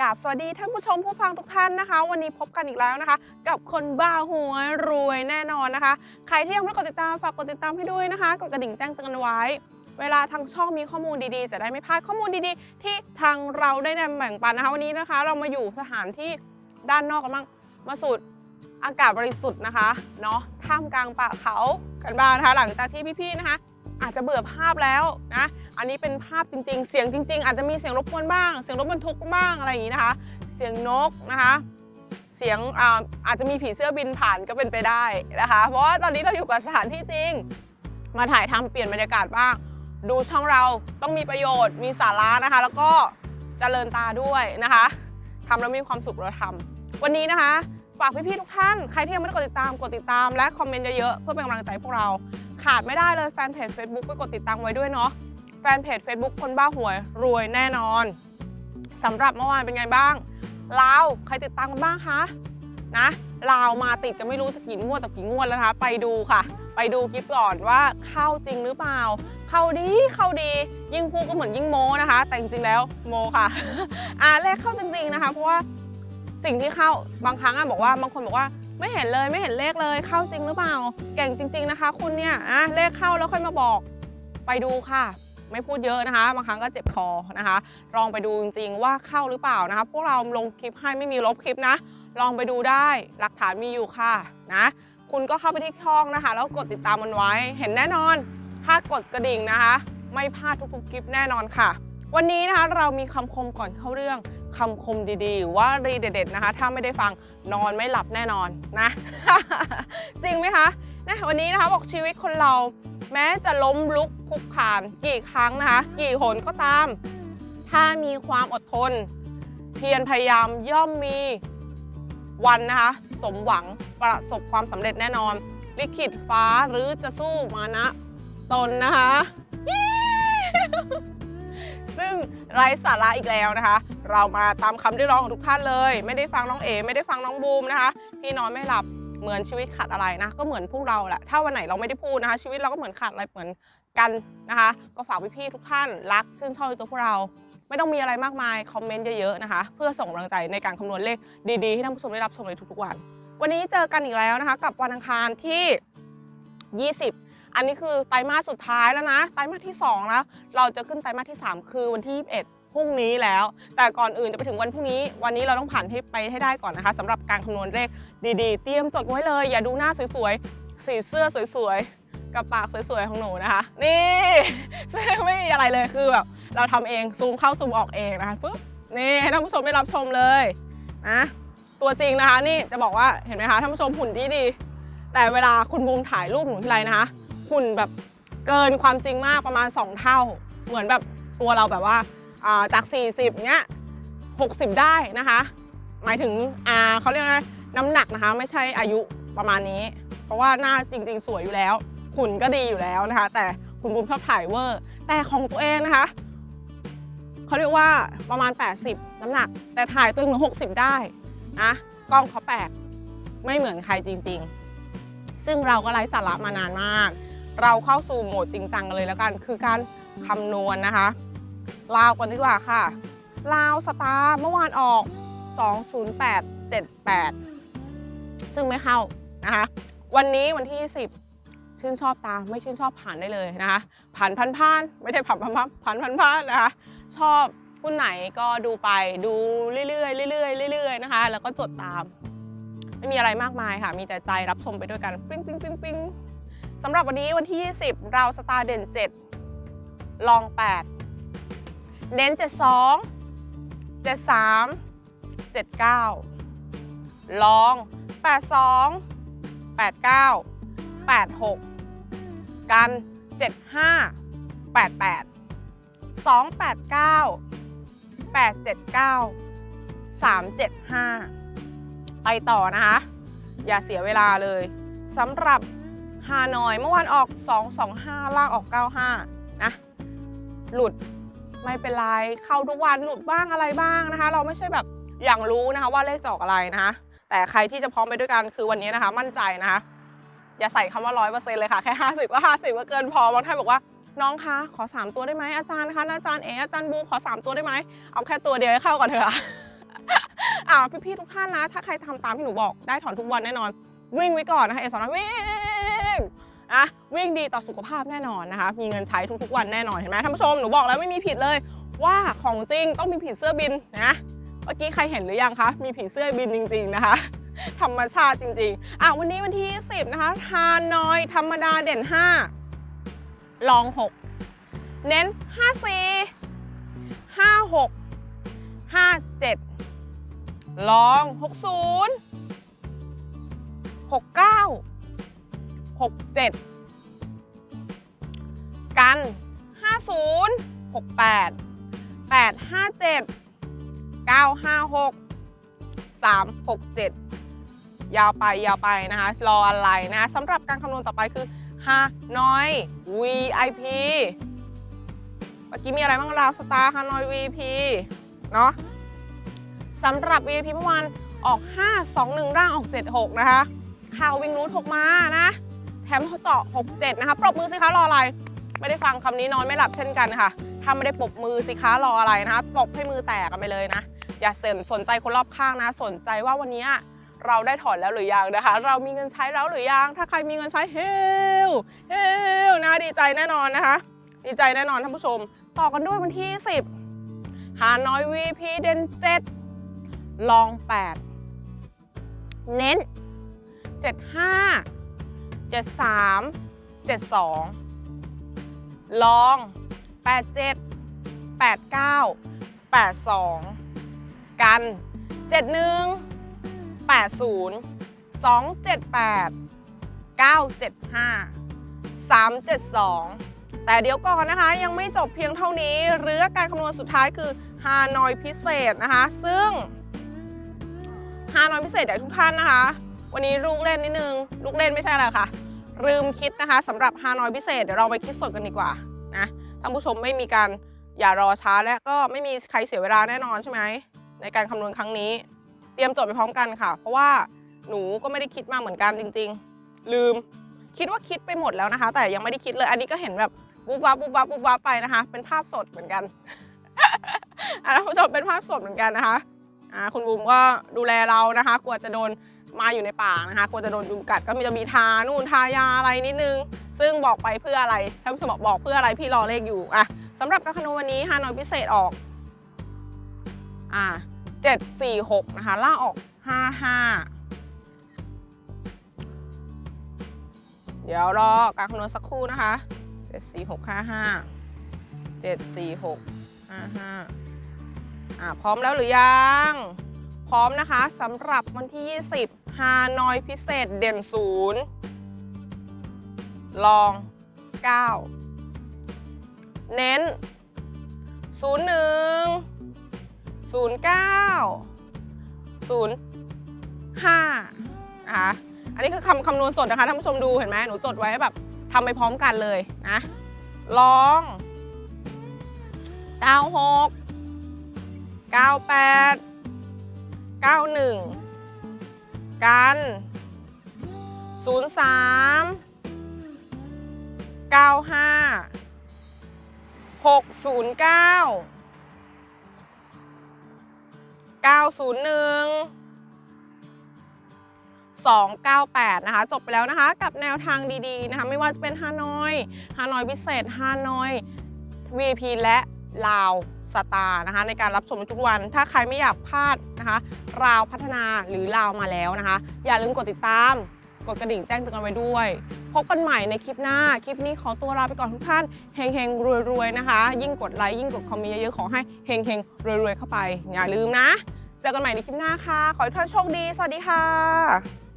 กราบสวัสดีท่านผู้ชมผู้ฟังทุกท่านนะคะ วันนี้พบกันอีกแล้วนะคะ กับคนบ้าหัวรวยแน่นอนนะคะ ใครที่ยังไม่กดติดตามฝากกดติดตามให้ด้วยนะคะกดกระดิ่งแจ้งเตือนไว้ เวลาทางช่องมีข้อมูลดีๆ จะได้ไม่พลาดข้อมูลดีๆ ที่ทางเราได้นำแบ่งปันนะคะ วันนี้นะคะ เรามาอยู่สถานที่ด้านนอกกันบ้างมาสูดอากาศบริสุทธิ์นะคะเนาะท่ามกลางป่าเขากันบ้างนะคะ หลังจากที่พี่ๆนะคะ อาจจะเบื่อภาพแล้วนะ อันนี้เป็นภาพจริง ๆ เสียงจริง ๆ อาจจะมีเสียงรบกวนบ้าง เสียงรถบรรทุกบ้างอะไรอย่างนี้นะคะ เสียงนกนะคะ เสียงอาอาจจะมีผีเสื้อบินผ่านก็เป็นไปได้นะคะ เพราะว่าตอนนี้เราอยู่กับสถานที่จริง มาถ่ายทำเปลี่ยนบรรยากาศบ้าง ดูช่องเราต้องมีประโยชน์ มีสาระนะคะ แล้วก็เจริญตาด้วยนะคะทำแล้วมีความสุขเราทำวันนี้นะคะฝากพี่ๆทุกท่าน ใครที่ยังไม่ได้กดติดตาม กดติดตามและคอมเมนต์เยอะๆเพื่อเป็นกำลังใจพวกเรา ขาดไม่ได้เลยแฟนเพจ Facebook ไปกดติดตามไว้ด้วยเนาะแฟนเพจ Facebook คนบ้าหวยรวยแน่นอนสำหรับเมื่อวานเป็นไงบ้างลาวใครติดตามกันบ้างคะนะลาวมาติดกันไม่รู้จะกี่งวดต่อกี่งวดแล้วนะคะ ไปดูค่ะ ไปดูคลิปก่อนว่าเข้าจริงหรือเปล่า เข้าดีเข้าดี ยิ่งพูดก็เหมือนยิ่งโมนะคะ แต่จริงๆแล้วโมค่ะ อ่าเลขเข้าจริงๆนะคะ เพราะว่า สิ่งที่เข้าบางครั้งอะบอกว่าบางคนบอกว่าไม่เห็นเลยไม่เห็นเลขเลยเข้าจริงหรือเปล่าเก่งจริง ๆนะคะ คุณเนี่ยอะเลขเข้าแล้วค่อยมาบอกไปดูค่ะ ไม่พูดเยอะนะคะ บางครั้งก็เจ็บคอนะคะ ลองไปดูจริงๆว่าเข้าหรือเปล่านะคะ พวกเราลงคลิปให้ไม่มีลบคลิปนะ ลองไปดูได้หลักฐานมีอยู่ค่ะนะคุณก็เข้าไปที่ช่องนะคะ แล้วกดติดตามมันไว้เห็นแน่นอน ถ้ากดกระดิ่งนะคะ ไม่พลาดทุกๆคลิปแน่นอนค่ะ วันนี้นะคะเรามีคำคมก่อนเข้าเรื่อง คำคมดีๆ ว่ารีเด็ดๆนะคะ ถ้าไม่ได้ฟังนอนไม่หลับแน่นอนนะ จริงไหมคะนะวันนี้นะคะบอกชีวิตคนเรา แม้จะล้มลุกคุกคาน กี่ครั้งนะคะ กี่หนก็ตาม ถ้ามีความอดทน เพียรพยายามย่อมมีวันนะคะ สมหวังประสบความสำเร็จแน่นอน ลิขิตฟ้าหรือจะสู้มานะ ตนนะคะ ซึ่งไร้สาระอีกแล้วนะคะ เรามาตามคำเรียกร้องของทุกท่านเลย ไม่ได้ฟังน้องเอไม่ได้ฟังน้องบูมนะคะพี่นอนไม่หลับเหมือนชีวิตขาดอะไรนะ ก็เหมือนพวกเราแหละถ้าวันไหนเราไม่ได้พูดนะคะ ชีวิตเราก็เหมือนขาดอะไรเหมือนกันนะคะ ก็ฝากพี่ๆทุกท่านรักชื่นชอบในตัวพวกเรา ไม่ต้องมีอะไรมากมายคอมเมนต์เยอะๆนะคะ เพื่อส่งกำลังใจในการคำนวณเลขดีๆให้ท่านผู้ชมได้รับชมในทุกๆวัน วันนี้เจอกันอีกแล้วนะคะ กับวันอังคารที่ 20 อันนี้คือไตรมาสสุดท้ายแล้วนะ ไตรมาสที่2แล้ว เราจะขึ้นไตรมาสที่ 3 คือวันที่ 21 พรุ่งนี้แล้ว แต่ก่อนอื่นจะไปถึงวันพรุ่งนี้ วันนี้เราต้องผ่านให้ไปให้ได้ก่อนนะคะสำหรับการคำนวณเลขดีๆ เตรียมจดไว้เลย อย่าดูหน้าสวยๆ สีเสื้อสวยๆ กับปากสวยๆ ของหนูนะคะ นี่ไม่มีอะไรเลยคือแบบเราทำเองซูมเข้าซูมออกเองนะคะปึ๊บนี่ให้ท่านผู้ชมได้รับชมเลยนะตัวจริงนะคะนี่จะบอกว่าเห็นไหมคะท่านผู้ชมหุ่นดีดีๆแต่เวลาคุณบูมถ่ายรูปหนูทีไรนะคะ หุ่นแบบเกินความจริงมากประมาณ 2 เท่า เหมือนแบบตัวเราแบบว่าจาก 40เนี้ย60 ได้นะคะ หมายถึงอ่าเขาเรียกว่าน้ำหนักนะคะ ไม่ใช่อายุประมาณนี้ เพราะว่าหน้าจริง ๆ สวยอยู่แล้วหุ่นก็ดีอยู่แล้วนะคะ แต่คุณบุมชอบถ่ายเวอร์ แต่ของตัวเองนะคะเขาเรียกว่าประมาณ 80 น้ำหนัก แต่ถ่ายตัวเองถึง60 ได้นะกล้องเขาแปลกไม่เหมือนใครจริง ๆ ซึ่งเราก็ไร้สาระมานานมาก เราเข้าสู่โหมดจริงจังกันเลยแล้วกัน คือการคำนวณนะคะลาวกันดีกว่าค่ะลาวสตาร์เมื่อวานออก 20878 ซึ่งไม่เข้านะคะ วันนี้วันที่ 10 ชื่นชอบตามไม่ชื่นชอบผ่านได้เลยนะคะ ผ่านพันผ่านไม่ใช่ผ่านพันผ่านผ่านพันผ่านนะคะ ชอบหุ้นไหนก็ดูไปดูเรื่อยๆเรื่อยๆเรื่อยๆนะคะ แล้วก็จดตาม ไม่มีอะไรมากมายค่ะ มีแต่ใจรับชมไปด้วยกัน ปิ้งปิ้งปิ้งปิ้ง สำหรับวันนี้วันที่ 20 เราสตาร์เด่น 7 ลอง 8เด่น72 73 79 ลอง 82 89 86 กัน 75 88 289 879 375 ไปต่อนะคะ อย่าเสียเวลาเลยสำหรับ ฮานอย เมื่อวานออก 225 ล่างออก 95 นะ หลุดไม่เป็นไร เข้าทุกวันหลุดบ้างอะไรบ้างนะคะ เราไม่ใช่แบบอย่างรู้นะคะว่าเลขจะออกอะไรนะคะแต่ใครที่จะพร้อมไปด้วยกันคือวันนี้นะคะ มั่นใจนะคะ อย่าใส่คำว่าร้อยเปอร์เซ็นต์เลยค่ะ แค่50ก็50ก็เกินพอบางท่านบอกว่าน้องคะขอ3ตัวได้ไหมอาจารย์คะอาจารย์เออาจารย์บูขอ3ตัวได้ไหมเอาแค่ตัวเดียวให้เข้าก่อนเถอะอ่าพี่ๆทุกท่านนะ ถ้าใครทำตามที่หนูบอกได้ถอนทุกวันแน่นอน วิ่งไว้ก่อนนะคะเอสอนวิ่ง อะวิ่งดีต่อสุขภาพแน่นอนนะคะ มีเงินใช้ทุกๆวันแน่นอนเห็นไหมท่านผู้ชมหนูบอกแล้วไม่มีผิดเลย ว่าของจริงต้องมีผีเสื้อบินนะเมื่อกี้ใครเห็นหรือยังคะมีผีเสื้อบินจริง ๆนะคะธรรมชาติจริงๆ อะวันนี้วันที่ 10 นะคะฮานน้อยธรรมดาเด่น 5 ลอง 6 เน้น 54 56 57 ลอง 60 69 67 กัน 50 68 857 956 367 ยาวไปยาวไปนะคะ รออะไรนะสำหรับการคำนวณต่อไปคือฮานอย VIP เมื่อกี้มีอะไรบ้างราวสตาร์ฮานอย VIP เนาะสำหรับ VIP เมื่อวานออก 5 2 1 ร่างออก 76 นะคะข่าววิงรูท6มานะ แถมเขาต่อ 67 นะคะ ปรบมือสิคะรออะไร ไม่ได้ฟังคำนี้นอนไม่หลับเช่นกันค่ะ ถ้าไม่ได้ปรบมือสิคะรออะไรนะคะปรบให้มือแตกกันไปเลยนะ อย่าเสนสนใจคนรอบข้างนะ สนใจว่าวันนี้เราได้ถอนแล้วหรือยังนะคะ เรามีเงินใช้แล้วหรือยัง ถ้าใครมีเงินใช้เฮลเฮลนะดีใจแน่นอนนะคะ ดีใจแน่นอนท่านผู้ชม ต่อกันด้วยวันที่ 10 หาน้อย VP เด่น7ลอง 8 เน้น 75 73 72 ลอง 87 89 82 กัน 71 80 278 975 372 แต่เดี๋ยวก่อนนะคะ ยังไม่จบเพียงเท่านี้ เรือการคำนวณสุดท้ายคือฮานอยพิเศษนะคะ ซึ่งฮานอยพิเศษอยากให้ทุกท่านนะคะ วันนี้ลูกเล่นนิดนึง ลูกเล่นไม่ใช่อะไรค่ะ ลืมคิดนะคะสำหรับฮานอยพิเศษเดี๋ยวเราไปคิดสดกันดีกว่านะท่านผู้ชมไม่มีการอย่ารอช้าและก็ไม่มีใครเสียเวลาแน่นอนใช่ไหมในการคำนวณครั้งนี้ เตรียมจดไปพร้อมกันค่ะ เพราะว่าหนูก็ไม่ได้คิดมาเหมือนกันจริง ๆ ลืมคิดว่าคิดไปหมดแล้วนะคะ แต่ยังไม่ได้คิดเลย อันนี้ก็เห็นแบบปุ๊บวับปุ๊บวับปุ๊บวับไปนะคะ เป็นภาพสดเหมือนกันอะท่านผู้ชมเป็นภาพสดเหมือนกันนะคะอ่าคุณบูมก็ดูแลเรานะคะ กลัวจะโดน มาอยู่ในป่านะคะกลัวจะโดนยุงกัดก็มีจะมีทานู่นทายาอะไรนิดนึง ซึ่งบอกไปเพื่ออะไรท่านผู้ชมบอกบอกเพื่ออะไรพี่รอเลขอยู่อะสำหรับการคำนวณวันนี้ฮานอยพิเศษออกอ่า746นะคะล่าออก55เดี๋ยวรอการคำนวณสักครู่นะคะ74655 74655อ่าพร้อมแล้วหรือยัง พร้อมนะคะสำหรับวันที่ 20 ฮานอยพิเศษเด่นศูนย์ลอง 9 เน้น 01 09 05นะคะอันนี้คือคำคำนวณสดนะคะท่านผู้ชมดูเห็นไหมหนูจดไว้แบบทำไปพร้อมกันเลยนะลอง96 98 กัน 03 95 609 901 298 นะคะ จบไปแล้วนะคะ กับแนวทางดีๆนะคะ ไม่ว่าจะเป็นฮานอย ฮานอยพิเศษ ฮานอย VIP และลาว สตาร์นะคะในการรับชมทุกวัน ถ้าใครไม่อยากพลาดนะคะ ราวพัฒนาหรือราวมาแล้วนะคะ อย่าลืมกดติดตาม กดกระดิ่งแจ้งเตือนกันไว้ด้วย พบกันใหม่ในคลิปหน้า คลิปนี้ขอตัวลาไปก่อนทุกท่านเฮงเฮงรวยรวยๆนะคะ ยิ่งกดไลค์ยิ่งกดคอมเมนต์เยอะๆขอให้เฮงเฮงรวยรวยๆเข้าไป อย่าลืมนะ เจอกันใหม่ในคลิปหน้าค่ะ ขอให้ทุกท่านโชคดี สวัสดีค่ะ